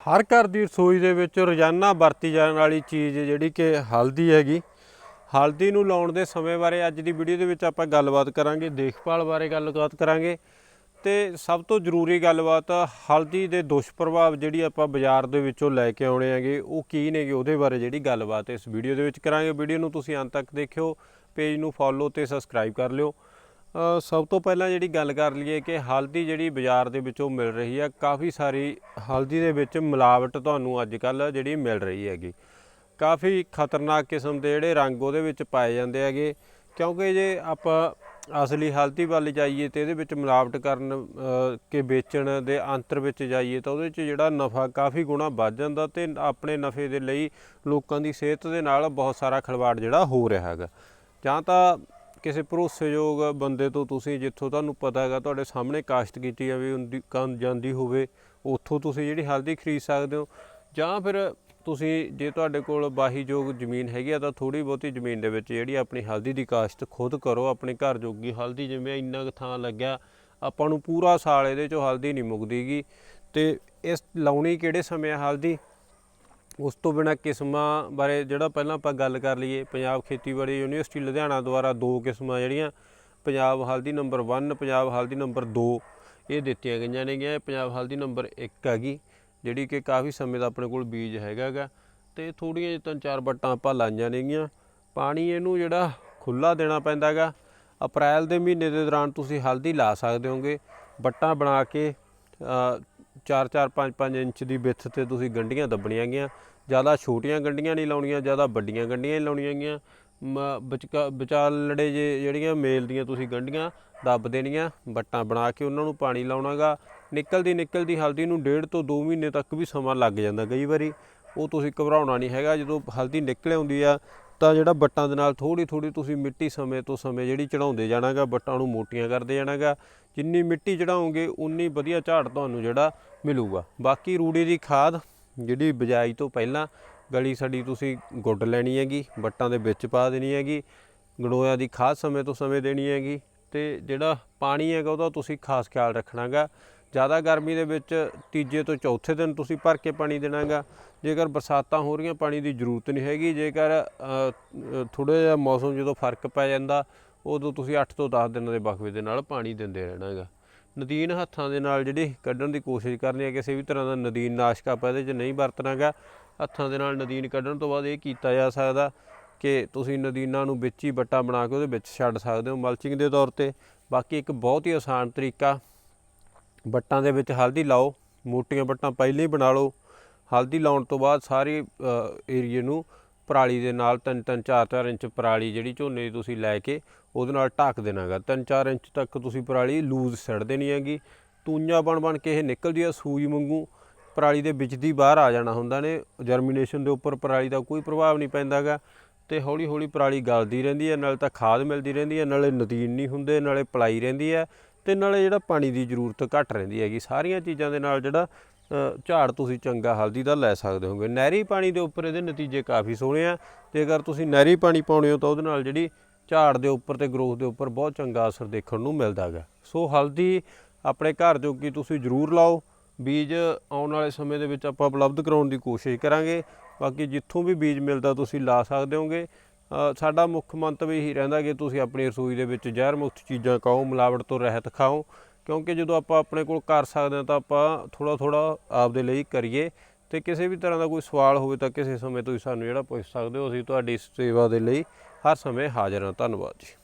ਹਰ ਘਰ ਦੀ ਰਸੋਈ ਦੇ ਵਿੱਚ ਰੋਜ਼ਾਨਾ ਵਰਤੀ ਜਾਣ ਵਾਲੀ ਚੀਜ਼ ਜਿਹੜੀ ਕਿ ਹਲਦੀ ਹੈਗੀ। ਹਲਦੀ ਨੂੰ ਲਾਉਣ ਦੇ ਸਮੇਂ ਬਾਰੇ ਅੱਜ ਦੀ ਵੀਡੀਓ ਦੇ ਵਿੱਚ ਆਪਾਂ ਗੱਲਬਾਤ ਕਰਾਂਗੇ, ਦੇਖਭਾਲ ਬਾਰੇ ਗੱਲਬਾਤ ਕਰਾਂਗੇ। ਤੇ ਸਭ ਤੋਂ ਜ਼ਰੂਰੀ ਗੱਲਬਾਤ ਹਲਦੀ ਦੇ ਦੁਸ਼ਪ੍ਰਭਾਵ ਜਿਹੜੀ ਆਪਾਂ ਬਾਜ਼ਾਰ ਦੇ ਵਿੱਚੋਂ ਲੈ ਕੇ ਆਉਣੇ ਹੈਗੇ, ਉਹ ਕੀ ਨੇਗੇ ਉਹਦੇ ਬਾਰੇ ਜਿਹੜੀ ਗੱਲਬਾਤ ਇਸ ਵੀਡੀਓ ਦੇ ਵਿੱਚ ਕਰਾਂਗੇ। ਵੀਡੀਓ ਨੂੰ ਤੁਸੀਂ ਅੰਤ ਤੱਕ ਦੇਖਿਓ, ਪੇਜ ਨੂੰ ਫੋਲੋ ਤੇ ਸਬਸਕ੍ਰਾਈਬ ਕਰ ਲਿਓ। ਸਭ ਤੋਂ ਪਹਿਲਾਂ ਜਿਹੜੀ ਗੱਲ ਕਰ ਲਈਏ ਕਿ ਹਲਦੀ ਜਿਹੜੀ ਬਾਜ਼ਾਰ ਦੇ ਵਿੱਚੋਂ ਮਿਲ ਰਹੀ ਹੈ ਕਾਫੀ ਸਾਰੀ ਹਲਦੀ ਦੇ ਵਿੱਚ ਮਿਲਾਵਟ ਤੁਹਾਨੂੰ ਅੱਜ ਕੱਲ ਜਿਹੜੀ ਮਿਲ ਰਹੀ ਹੈਗੀ। ਕਾਫੀ ਖਤਰਨਾਕ ਕਿਸਮ ਦੇ ਜਿਹੜੇ ਰੰਗ ਉਹਦੇ ਵਿੱਚ ਪਾਏ ਜਾਂਦੇ ਹੈਗੇ ਕਿਉਂਕਿ ਜੇ ਆਪਾਂ ਅਸਲੀ ਹਲਦੀ ਵੱਲ ਜਾਈਏ ਤੇ ਇਹਦੇ ਵਿੱਚ ਮਿਲਾਵਟ ਕਰਨ ਅ, ਕੇ ਵੇਚਣ ਦੇ ਅੰਤਰ ਵਿੱਚ ਜਾਈਏ ਤਾਂ ਉਹਦੇ 'ਚ ਜਿਹੜਾ ਨਫਾ ਕਾਫੀ ਗੁਣਾ ਵੱਧ ਜਾਂਦਾ ਤੇ ਆਪਣੇ ਨਫੇ ਦੇ ਲਈ ਲੋਕਾਂ ਦੀ ਸਿਹਤ ਦੇ ਨਾਲ ਬਹੁਤ ਸਾਰਾ ਖਿਲਵਾੜ ਜਿਹੜਾ ਹੋ ਰਿਹਾ ਹੈਗਾ। ਜਾਂ ਤਾਂ ਕਿਸੇ ਭਰੋਸੇਯੋਗ ਬੰਦੇ ਤੋਂ ਤੁਸੀਂ ਜਿੱਥੋਂ ਤੁਹਾਨੂੰ ਪਤਾ ਹੈਗਾ, ਤੁਹਾਡੇ ਸਾਹਮਣੇ ਕਾਸ਼ਤ ਕੀਤੀ ਜਾਵੇ ਹੁੰਦੀ ਕਾਂ ਜਾਂਦੀ ਹੋਵੇ, ਉੱਥੋਂ ਤੁਸੀਂ ਜਿਹੜੀ ਹਲਦੀ ਖਰੀਦ ਸਕਦੇ ਹੋ। ਜਾਂ ਫਿਰ ਤੁਸੀਂ ਜੇ ਤੁਹਾਡੇ ਕੋਲ ਬਾਹੀਯੋਗ ਜ਼ਮੀਨ ਹੈਗੀ ਆ, ਤਾਂ ਥੋੜੀ ਬਹੁਤੀ ਜ਼ਮੀਨ ਦੇ ਵਿੱਚ ਜਿਹੜੀ ਆਪਣੀ ਹਲਦੀ ਦੀ ਕਾਸ਼ਤ ਖੁਦ ਕਰੋ, ਆਪਣੇ ਘਰ ਜੋਗੀ ਹਲਦੀ, ਜਿਵੇਂ ਇੰਨਾ ਕੁ ਥਾਂ ਲੱਗਿਆ, ਆਪਾਂ ਨੂੰ ਪੂਰਾ ਸਾਲ ਇਹਦੇ ਚੋਂ ਹਲਦੀ ਨਹੀਂ ਮੁੱਕਦੀਗੀ। ਤੇ ਇਸ ਲਾਉਣੀ ਕਿਹੜੇ ਸਮੇਂ ਆ ਹਲਦੀ? ਉਸ ਤੋਂ ਬਿਨਾ ਕਿਸਮਾਂ ਬਾਰੇ ਜਿਹੜਾ ਪਹਿਲਾਂ ਆਪਾਂ ਗੱਲ ਕਰ ਲਈਏ, ਪੰਜਾਬ ਖੇਤੀਬਾੜੀ ਯੂਨੀਵਰਸਿਟੀ ਲੁਧਿਆਣਾ ਦੁਆਰਾ ਦੋ ਕਿਸਮਾਂ ਜਿਹੜੀਆਂ, ਪੰਜਾਬ ਹਲਦੀ ਨੰਬਰ 1 ਪੰਜਾਬ ਹਲਦੀ ਨੰਬਰ 2 ਇਹ ਦਿੱਤੀਆਂ ਗਈਆਂ ਨੇਗੀਆਂ। ਇਹ ਪੰਜਾਬ ਹਲਦੀ ਨੰਬਰ 1 ਹੈਗੀ, ਜਿਹੜੀ ਕਿ ਕਾਫੀ ਸਮੇਂ ਦਾ ਆਪਣੇ ਕੋਲ ਬੀਜ ਹੈਗਾਗਾ ਤੇ ਥੋੜੀਆਂ ਜਿਹੀਆਂ ਤਿੰਨ ਚਾਰ ਵੱਟਾਂ ਆਪਾਂ ਲਾਈਆਂ ਨੇਗੀਆਂ। ਪਾਣੀ ਇਹਨੂੰ ਜਿਹੜਾ ਖੁੱਲਾ ਦੇਣਾ ਪੈਂਦਾਗਾ ਅਪ੍ਰੈਲ ਦੇ ਮਹੀਨੇ ਦੇ ਦੌਰਾਨ ਤੁਸੀਂ ਹਲਦੀ ਲਾ ਸਕਦੇ ਹੋਗੇ। ਵੱਟਾਂ ਬਣਾ ਕੇ 4-4 5-5 ਇੰਚ ਦੀ ਵਿੱਥ ਤੇ ਤੁਸੀਂ ਗੰਢੀਆਂ ਦੱਬਣੀਆਂ ਗੀਆਂ ਜ਼ਿਆਦਾ ਛੋਟੀਆਂ ਗੰਢੀਆਂ ਨਹੀਂ ਲਾਉਣੀਆਂ, ਜ਼ਿਆਦਾ ਵੱਡੀਆਂ ਗੰਢੀਆਂ ਹੀ ਲਾਉਣੀਆਂ ਗੀਆਂ ਮ- ਵਿਚਕਾ- ਵਿਚਾਲੜੇ ਜੇ ਜਿਹੜੀਆਂ ਮੇਲ ਦੀਆਂ ਤੁਸੀਂ ਗੰਢੀਆਂ ਦੱਬ ਦੇਣੀਆਂ, ਵੱਟਾਂ ਬਣਾ ਕੇ ਉਹਨਾਂ ਨੂੰ ਪਾਣੀ ਲਾਉਣਾਗਾ। ਨਿਕਲਦੀ ਨਿਕਲਦੀ ਹਲਦੀ ਨੂੰ ਡੇਢ ਤੋਂ 2 ਮਹੀਨੇ ਤੱਕ ਵੀ ਸਮਾਂ ਲੱਗ ਜਾਂਦਾ ਕਈ ਵਾਰੀ। ਉਹ ਤੁਸੀਂ ਘਬਰਾਉਣਾ ਨਹੀਂ ਹੈਗਾ, ਜਦੋਂ ਹਲਦੀ ਨਿਕਲ ਆਉਂਦੀ ਆ ਤਾਂ ਜਿਹੜਾ ਬੱਟਾਂ ਦੇ ਨਾਲ ਥੋੜੀ ਥੋੜੀ ਤੁਸੀਂ ਮਿੱਟੀ ਸਮੇਂ ਤੋਂ ਸਮੇਂ ਜਿਹੜੀ ਚੜਾਉਂਦੇ ਜਾਣਾਗਾ, ਬੱਟਾਂ ਨੂੰ ਮੋਟੀਆਂ ਕਰਦੇ ਜਾਣਾਗਾ, ਜਿੰਨੀ ਮਿੱਟੀ ਚੜਾਉਂਗੇ ਉਨੀ ਵਧੀਆ ਝਾੜ ਤੁਹਾਨੂੰ ਜਿਹੜਾ ਮਿਲੂਗਾ। ਬਾਕੀ ਰੂੜੀ ਦੀ ਖਾਦ ਜਿਹੜੀ ਬਿਜਾਈ ਤੋਂ ਪਹਿਲਾਂ ਗਲੀ ਸੜੀ ਤੁਸੀਂ ਗੁੱਡ ਲੈਣੀ ਹੈਗੀ, ਬੱਟਾਂ ਦੇ ਵਿੱਚ ਪਾ ਦੇਣੀ ਹੈਗੀ, ਗੰਡੋਇਆਂ ਦੀ ਖਾਦ ਸਮੇਂ ਤੋਂ ਸਮੇਂ ਦੇਣੀ ਹੈਗੀ ਤੇ ਜਿਹੜਾ ਪਾਣੀ ਹੈਗਾ ਉਹਦਾ ਤੁਸੀਂ ਖਾਸ ਖਿਆਲ ਰੱਖਣਾਗਾ। ਜ਼ਿਆਦਾ ਗਰਮੀ ਦੇ ਵਿੱਚ ਤੀਜੇ ਤੋਂ ਚੌਥੇ ਦਿਨ ਤੁਸੀਂ ਭਰ ਕੇ ਪਾਣੀ ਦੇਣਾਗਾ। ਜੇਕਰ ਬਰਸਾਤਾਂ ਹੋ ਰਹੀਆਂ, ਪਾਣੀ ਦੀ ਜ਼ਰੂਰਤ ਨਹੀਂ ਹੈਗੀ। ਜੇਕਰ ਥੋੜਾ ਜਿਹਾ ਮੌਸਮ ਜਦੋਂ ਫ਼ਰਕ ਪੈ ਜਾਂਦਾ, ਉਦੋਂ ਤੁਸੀਂ 8 ਤੋਂ 10 ਦਿਨਾਂ ਦੇ ਵਕਫੇ ਦੇ ਨਾਲ ਪਾਣੀ ਦਿੰਦੇ ਰਹਿਣਾਗਾ। ਨਦੀਨ ਹੱਥਾਂ ਦੇ ਨਾਲ ਜਿਹੜੀ ਕੱਢਣ ਦੀ ਕੋਸ਼ਿਸ਼ ਕਰਨੀ ਹੈ, ਕਿਸੇ ਵੀ ਤਰ੍ਹਾਂ ਦਾ ਨਦੀਨ ਨਾਸ਼ਕ ਆਪਾਂ ਇਹਦੇ 'ਚ ਨਹੀਂ ਵਰਤਣਾਗਾ। ਹੱਥਾਂ ਦੇ ਨਾਲ ਨਦੀਨ ਕੱਢਣ ਤੋਂ ਬਾਅਦ ਇਹ ਕੀਤਾ ਜਾ ਸਕਦਾ ਕਿ ਤੁਸੀਂ ਨਦੀਨਾਂ ਨੂੰ ਵਿੱਚ ਹੀ ਬੱਟਾ ਬਣਾ ਕੇ ਉਹਦੇ ਵਿੱਚ ਛੱਡ ਸਕਦੇ ਹੋ ਮਲਚਿੰਗ ਦੇ ਤੌਰ ਤੇ। ਬਾਕੀ ਇੱਕ ਬਹੁਤ ਹੀ ਆਸਾਨ ਤਰੀਕਾ ਵੱਟਾਂ ਦੇ ਵਿੱਚ ਹਲਦੀ ਲਾਓ, ਮੋਟੀਆਂ ਵੱਟਾਂ ਪਹਿਲਾਂ ਹੀ ਬਣਾ ਲਓ। ਹਲਦੀ ਲਾਉਣ ਤੋਂ ਬਾਅਦ ਸਾਰੇ ਏਰੀਏ ਨੂੰ ਪਰਾਲੀ ਦੇ ਨਾਲ 3-3 4-4 ਇੰਚ ਪਰਾਲੀ ਜਿਹੜੀ ਝੋਨੇ ਦੀ ਤੁਸੀਂ ਲੈ ਕੇ ਉਹਦੇ ਨਾਲ ਢੱਕ ਦੇਣਾਗਾ। 3-4 ਇੰਚ ਤੱਕ ਤੁਸੀਂ ਪਰਾਲੀ ਲੂਜ਼ ਛੱਡ ਦੇਣੀ ਹੈਗੀ। ਤੂੰਆਂ ਬਣ ਬਣ ਕੇ ਇਹ ਨਿਕਲਦੀ ਆ ਸੂਈ ਵਾਂਗੂ। ਪਰਾਲੀ ਦੇ ਵਿੱਚ ਦੀ ਬਾਹਰ ਆ ਜਾਣਾ ਹੁੰਦਾ ਨੇ। ਜਰਮੀਨੇਸ਼ਨ ਦੇ ਉੱਪਰ ਪਰਾਲੀ ਦਾ ਕੋਈ ਪ੍ਰਭਾਵ ਨਹੀਂ ਪੈਂਦਾਗਾ। ਤੇ ਹੌਲੀ ਹੌਲੀ ਪਰਾਲੀ ਗਲਦੀ ਰਹਿੰਦੀ ਹੈ ਨਾਲੇ ਤਾਂ ਖਾਦ ਮਿਲਦੀ ਰਹਿੰਦੀ ਹੈ ਨਾਲੇ ਨਦੀਨ ਨਹੀਂ ਹੁੰਦੇ, ਨਾਲੇ ਪਲਾਈ ਰਹਿੰਦੀ ਹੈ ਤੇ ਨਾਲੇ ਜਿਹੜਾ ਪਾਣੀ ਦੀ ਜ਼ਰੂਰਤ ਘੱਟ ਰਹਿੰਦੀ ਹੈਗੀ, ਸਾਰੀਆਂ ਚੀਜ਼ਾਂ ਦੇ ਨਾਲ ਜਿਹੜਾ ਝਾੜ ਤੁਸੀਂ ਚੰਗਾ ਹਲਦੀ ਦਾ ਲੈ ਸਕਦੇ ਹੋਗੇ। ਨਹਿਰੀ ਪਾਣੀ ਦੇ ਉੱਪਰ ਇਹਦੇ ਨਤੀਜੇ ਕਾਫੀ ਸੋਹਣੇ ਆ ਜੇਕਰ ਤੁਸੀਂ ਨਹਿਰੀ ਪਾਣੀ ਪਾਉਣੇ ਹੋ ਤਾਂ ਉਹਦੇ ਨਾਲ ਜਿਹੜੀ ਝਾੜ ਦੇ ਉੱਪਰ ਤੇ ਗਰੋਥ ਦੇ ਉੱਪਰ ਬਹੁਤ ਚੰਗਾ ਅਸਰ ਦੇਖਣ ਨੂੰ ਮਿਲਦਾ ਹੈਗਾ। ਸੋ ਹਲਦੀ ਆਪਣੇ ਘਰ ਜੋਗੀ ਤੁਸੀਂ ਜ਼ਰੂਰ ਲਾਓ, ਬੀਜ ਆਉਣ ਵਾਲੇ ਸਮੇਂ ਦੇ ਵਿੱਚ ਆਪਾਂ ਉਪਲਬਧ ਕਰਾਉਣ ਦੀ ਕੋਸ਼ਿਸ਼ ਕਰਾਂਗੇ। ਬਾਕੀ ਜਿੱਥੋਂ ਵੀ ਬੀਜ ਮਿਲਦਾ ਤੁਸੀਂ ਲਾ ਸਕਦੇ ਹੋਗੇ। ਸਾਡਾ ਮੁੱਖ ਮੰਤਵ ਇਹੀ ਰਹਿੰਦਾ ਕਿ ਤੁਸੀਂ ਆਪਣੀ ਰਸੋਈ ਦੇ ਵਿੱਚ ਜ਼ਹਿਰ ਮੁਕਤ ਚੀਜ਼ਾਂ ਖਾਓ, ਮਿਲਾਵਟ ਤੋਂ ਰਹਿਤ ਖਾਓ, ਕਿਉਂਕਿ ਜਦੋਂ ਆਪਾਂ ਆਪਣੇ ਕੋਲ ਕਰ ਸਕਦੇ ਹਾਂ ਤਾਂ ਆਪਾਂ ਥੋੜਾ ਥੋੜਾ ਆਪਦੇ ਲਈ ਕਰੀਏ ਤੇ ਕਿਸੇ ਵੀ ਤਰ੍ਹਾਂ ਦਾ ਕੋਈ ਸਵਾਲ ਹੋਵੇ ਤਾਂ ਕਿਸੇ ਸਮੇਂ ਤੁਸੀਂ ਸਾਨੂੰ ਜਿਹੜਾ ਪੁੱਛ ਸਕਦੇ ਹੋ, ਅਸੀਂ ਤੁਹਾਡੀ ਸੇਵਾ ਦੇ ਲਈ ਹਰ ਸਮੇਂ ਹਾਜ਼ਰ ਹਾਂ। ਧੰਨਵਾਦ ਜੀ।